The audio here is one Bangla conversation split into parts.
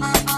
Bye.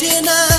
dinner.